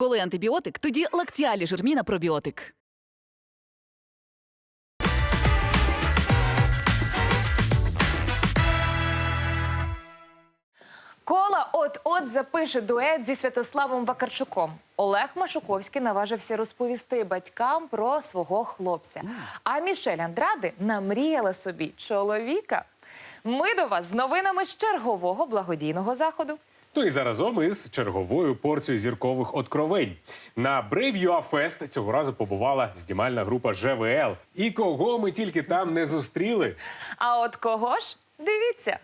Коли антибіотик, тоді лактіалі жирміна пробіотик. Кола от-от запише дует зі Святославом Вакарчуком. Олег Машуковський наважився розповісти батькам про свого хлопця. А Мішель Андради намріяла собі чоловіка. Ми до вас з новинами з чергового благодійного заходу. Ну і заразом із черговою порцією зіркових откровень. На Brave UA Fest цього разу побувала знімальна група ЖВЛ. І кого ми тільки там не зустріли. А от кого ж? Дивіться.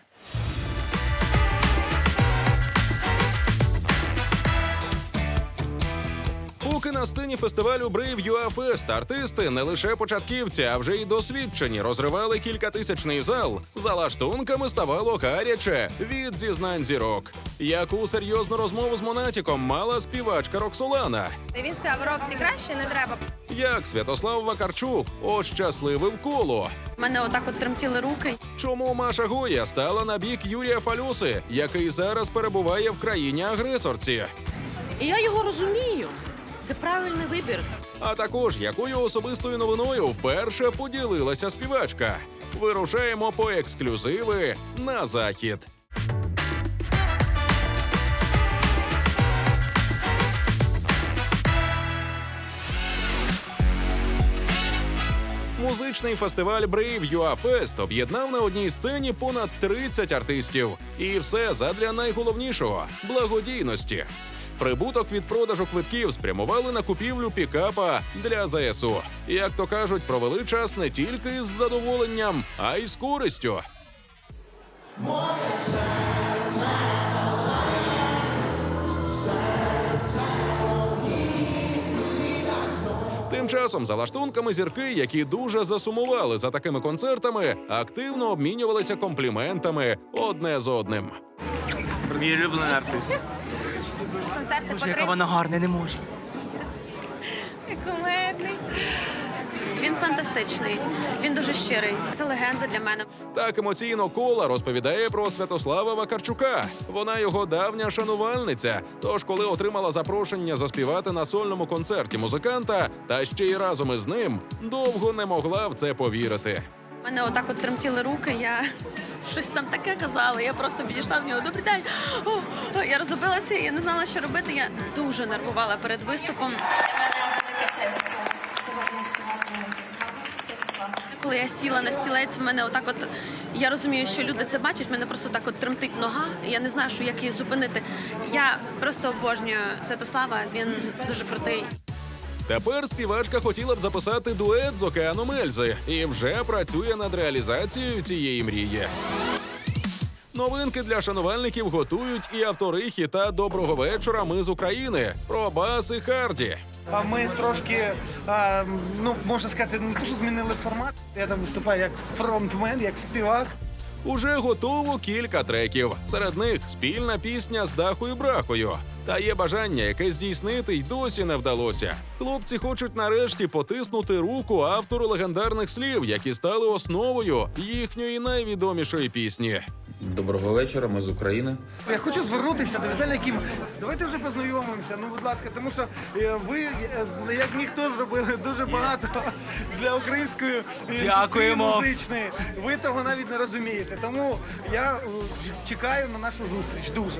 Поки на сцені фестивалю Brave UA Fest артисти не лише початківці, а вже й досвідчені розривали кількатисячний зал. За лаштунками ставало гаряче від зізнань зірок. Яку серйозну розмову з Монатіком мала співачка Роксолана. Він сказав, Роксі, краще не треба. Як Святослав Вакарчук ощасливив коло. Мене отак от тремтіли руки. Чому Маша Гоя стала на бік Юрія Фалюси, який зараз перебуває в країні агресорці? І я його розумію. Це правильний вибір. А також якою особистою новиною вперше поділилася співачка. Вирушаємо по ексклюзиви на захід. Музичний фестиваль Brave UA Fest об'єднав на одній сцені понад 30 артистів. І все задля найголовнішого благодійності. Прибуток від продажу квитків спрямували на купівлю пікапа для ЗСУ. Як то кажуть, провели час не тільки з задоволенням, а й з користю. Тим часом за лаштунками зірки, які дуже засумували за такими концертами, активно обмінювалися компліментами одне з одним. Мій улюблений артист. Концерти Боже, яка вона гарна, не можу. Кумедний. Він фантастичний, він дуже щирий. Це легенда для мене. Так емоційно кола розповідає про Святослава Вакарчука. Вона його давня шанувальниця. Тож, коли отримала запрошення заспівати на сольному концерті музиканта, та ще й разом із ним, довго не могла в це повірити. У мене отак от тремтіли руки. Я щось там таке казала. Я просто підійшла до нього. Добрий день. О, я розгубилася, я не знала, що робити. Я дуже нервувала перед виступом. Коли я сіла на стілець, в мене отак от я розумію, що люди це бачать. в Мене просто так от тремтить нога. Я не знаю, що як її зупинити. Я просто обожнюю Святослава. Він дуже крутий. Тепер співачка хотіла б записати дует з океаном Ельзи і вже працює над реалізацією цієї мрії. Новинки для шанувальників готують і автори хіта Доброго вечора. Ми з України про бас і Харді. А ми трошки, а, ну можна сказати, не те, що змінили формат. Я там виступаю як фронтмен, як співак. Уже готово кілька треків. Серед них спільна пісня з Дахою Брахою. Та є бажання, яке здійснити й досі не вдалося. Хлопці хочуть нарешті потиснути руку автору легендарних слів, які стали основою їхньої найвідомішої пісні. Доброго вечора, ми з України. Я хочу звернутися до Віталія Кім. Давайте вже познайомимося. Ну, будь ласка, тому що е, ви, е, як ніхто, зробили дуже багато для української Дякуємо. музичної. Ви того навіть не розумієте. Тому я е, чекаю на нашу зустріч. Дуже.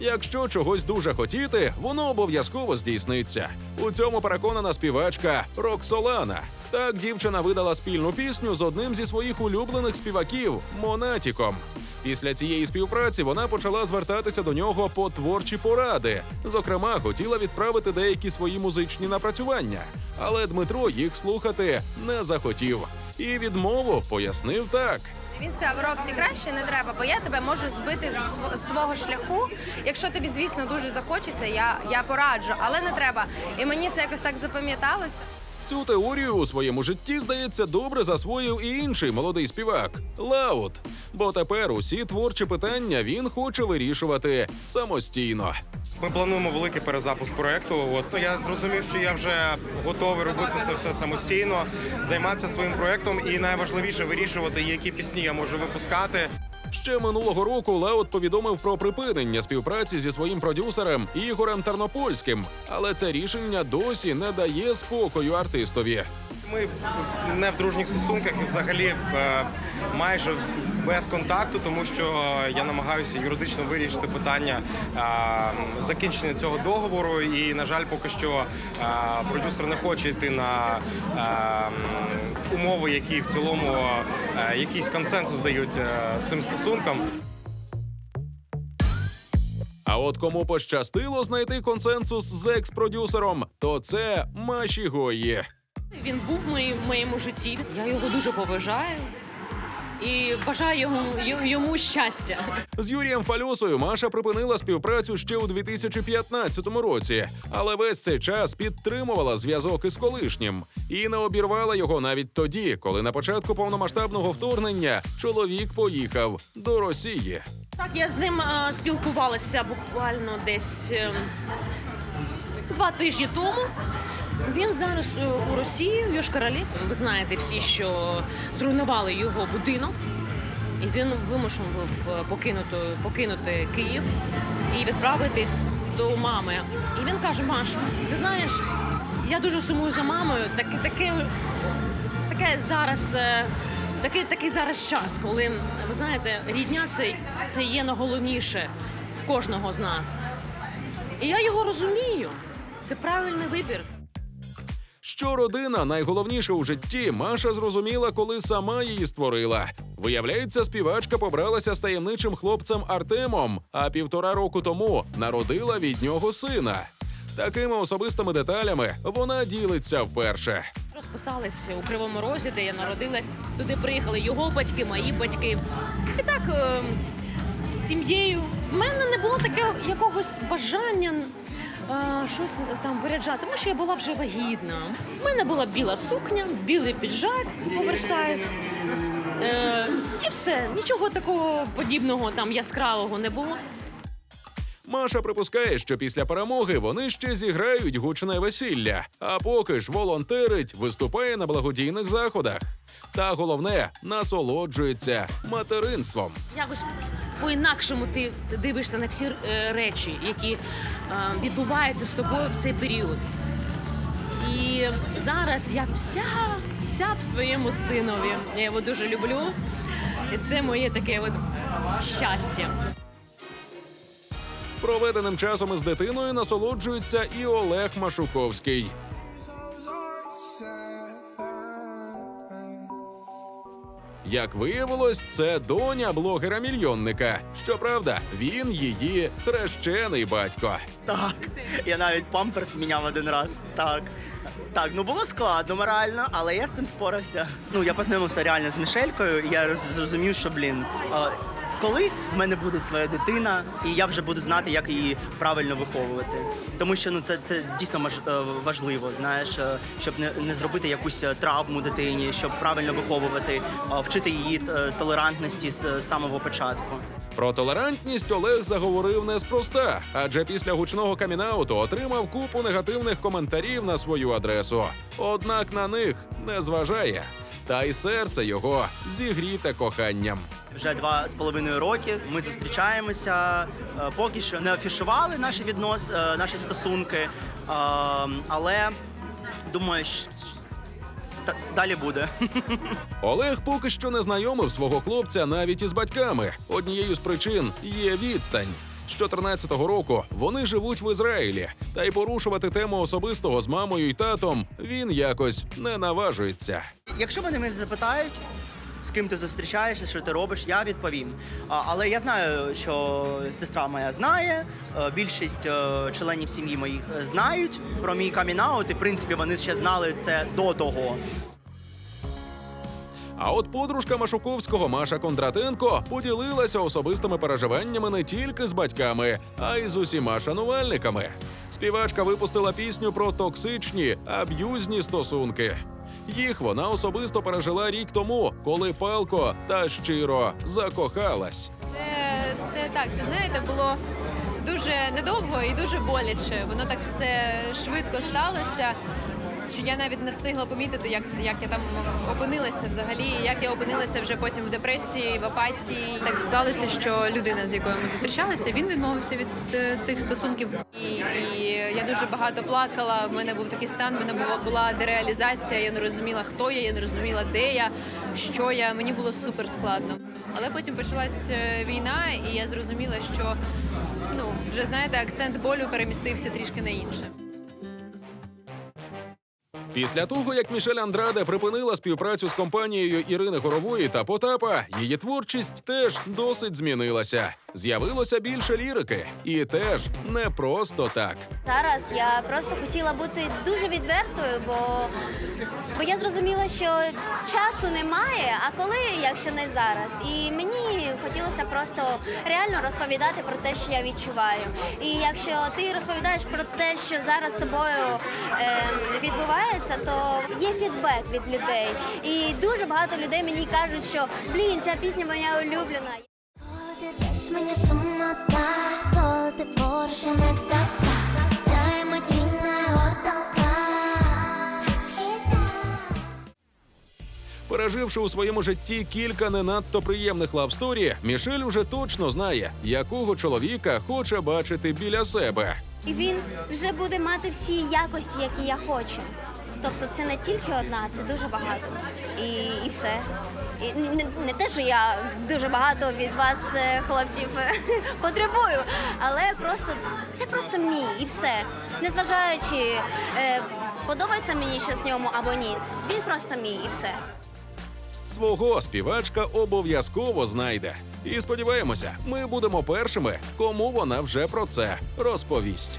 Якщо чогось дуже хотіти, воно обов'язково здійсниться. У цьому переконана співачка Роксолана. Так дівчина видала спільну пісню з одним зі своїх улюблених співаків Монатіком. Після цієї співпраці вона почала звертатися до нього по творчі поради. Зокрема, хотіла відправити деякі свої музичні напрацювання, але Дмитро їх слухати не захотів. І відмову пояснив так. Він сказав, Роксі, краще не треба, бо я тебе можу збити з, з твого шляху. Якщо тобі, звісно, дуже захочеться, я, я пораджу, але не треба. І мені це якось так запам'яталося. Цю теорію у своєму житті, здається, добре засвоїв і інший молодий співак Лаут. Бо тепер усі творчі питання він хоче вирішувати самостійно. Ми плануємо великий перезапуск проекту. От ну, я зрозумів, що я вже готовий робити це все самостійно, займатися своїм проектом і найважливіше вирішувати, які пісні я можу випускати. Ще минулого року Лаут повідомив про припинення співпраці зі своїм продюсером Ігорем Тернопольським, але це рішення досі не дає спокою артистові. Ми не в дружніх стосунках і взагалі е, майже без контакту, тому що я намагаюся юридично вирішити питання закінчення цього договору. І, на жаль, поки що продюсер не хоче йти на умови, які в цілому якийсь консенсус дають е, цим стосункам. А от кому пощастило знайти консенсус з екс-продюсером, то це Маші Гої. Він був в моєму житті. Я його дуже поважаю і бажаю йому, йому щастя. З Юрієм Фальосою Маша припинила співпрацю ще у 2015 році, але весь цей час підтримувала зв'язок із колишнім і не обірвала його навіть тоді, коли на початку повномасштабного вторгнення чоловік поїхав до Росії. Так, я з ним е, спілкувалася буквально десь е, два тижні тому. Він зараз е, у Росії, в Йошкаралі. Ви знаєте всі, що зруйнували його будинок, і він вимушений був е, покинути, покинути Київ і відправитись до мами. І він каже: Маш, ти знаєш, я дуже сумую за мамою. Таке, таке, таке зараз. е, Такий, такий зараз час, коли ви знаєте, рідня це, це є найголовніше в кожного з нас. І я його розумію. Це правильний вибір. Що родина найголовніше у житті, Маша зрозуміла, коли сама її створила. Виявляється, співачка побралася з таємничим хлопцем Артемом, а півтора року тому народила від нього сина. Такими особистими деталями вона ділиться вперше. Розписались у Кривому Розі, де я народилась. Туди приїхали його батьки, мої батьки. І так е, з сім'єю. В мене не було такого якогось бажання е, щось там виряджати, тому що я була вже вагітна. У мене була біла сукня, білий піджак оверсайз. Е, і все, нічого такого подібного там яскравого не було. Маша припускає, що після перемоги вони ще зіграють гучне весілля, а поки ж волонтерить, виступає на благодійних заходах. Та головне насолоджується материнством. Якось по-інакшому ти дивишся на всі е, речі, які е, відбуваються з тобою в цей період. І зараз я вся, вся в своєму синові. Я його дуже люблю. І це моє таке от щастя. Проведеним часом із дитиною насолоджується і Олег Машуковський. Як виявилось, це доня блогера-мільйонника. Щоправда, він її хрещений батько. Так, я навіть памперс міняв один раз. Так. Так, ну було складно морально, але я з цим спорався. Ну, я познайомився реально з Мішелькою, і я зрозумів, що, блін, колись в мене буде своя дитина, і я вже буду знати, як її правильно виховувати. Тому що ну це, це дійсно е, важливо, знаєш, е, щоб не, не зробити якусь е, травму дитині, щоб правильно виховувати, вчити її толерантності з самого початку. Про толерантність Олег заговорив неспроста, адже після гучного камінауту отримав купу негативних коментарів на свою адресу. Однак на них не зважає. Та й серце його зігріте коханням. Вже два з половиною роки ми зустрічаємося. Е, Поки що не афішували наші віднос, е, наші стосунки, е, але думаю, що та- далі буде. Олег поки що не знайомив свого хлопця навіть із батьками. Однією з причин є відстань. З 14-го року вони живуть в Ізраїлі, та й порушувати тему особистого з мамою і татом він якось не наважується. Якщо вони мене запитають, з ким ти зустрічаєшся, що ти робиш, я відповім. А, але я знаю, що сестра моя знає, е, більшість е, членів сім'ї моїх е, знають про мій камінаут, і в принципі вони ще знали це до того. А от подружка Машуковського Маша Кондратенко поділилася особистими переживаннями не тільки з батьками, а й з усіма шанувальниками. Співачка випустила пісню про токсичні аб'юзні стосунки. Їх вона особисто пережила рік тому, коли палко та щиро закохалась. Це, це так, ви знаєте, було дуже недовго і дуже боляче. Воно так все швидко сталося. Що я навіть не встигла помітити, як, як я там опинилася взагалі, як я опинилася вже потім в депресії, в апатії. Так склалося, що людина, з якою ми зустрічалися, він відмовився від е, цих стосунків. І, і я дуже багато плакала. В мене був такий стан, в мене була, була дереалізація. Я не розуміла, хто я, я не розуміла, де я, що я. Мені було супер складно. Але потім почалась е, війна, і я зрозуміла, що ну вже знаєте, акцент болю перемістився трішки на інше. Після того, як Мішель Андраде припинила співпрацю з компанією Ірини Горової та Потапа, її творчість теж досить змінилася. З'явилося більше лірики, і теж не просто так. Зараз я просто хотіла бути дуже відвертою, бо, бо я зрозуміла, що часу немає, а коли, якщо не зараз. І мені хотілося просто реально розповідати про те, що я відчуваю. І якщо ти розповідаєш про те, що зараз з тобою ем, відбувається, то є фідбек від людей. І дуже багато людей мені кажуть, що блін, ця пісня моя улюблена. Коли ти теж мені сумно так, коли ти поруч не така, Переживши у своєму житті кілька не надто приємних лавсторі, Мішель уже точно знає, якого чоловіка хоче бачити біля себе. І він вже буде мати всі якості, які я хочу. Тобто це не тільки одна, це дуже багато. І, і все. І не, не те, що я дуже багато від вас, е, хлопців, потребую, але просто це просто мій і все. Незважаючи, е, подобається мені щось в ньому або ні. Він просто мій і все. Свого співачка обов'язково знайде. І сподіваємося, ми будемо першими, кому вона вже про це розповість.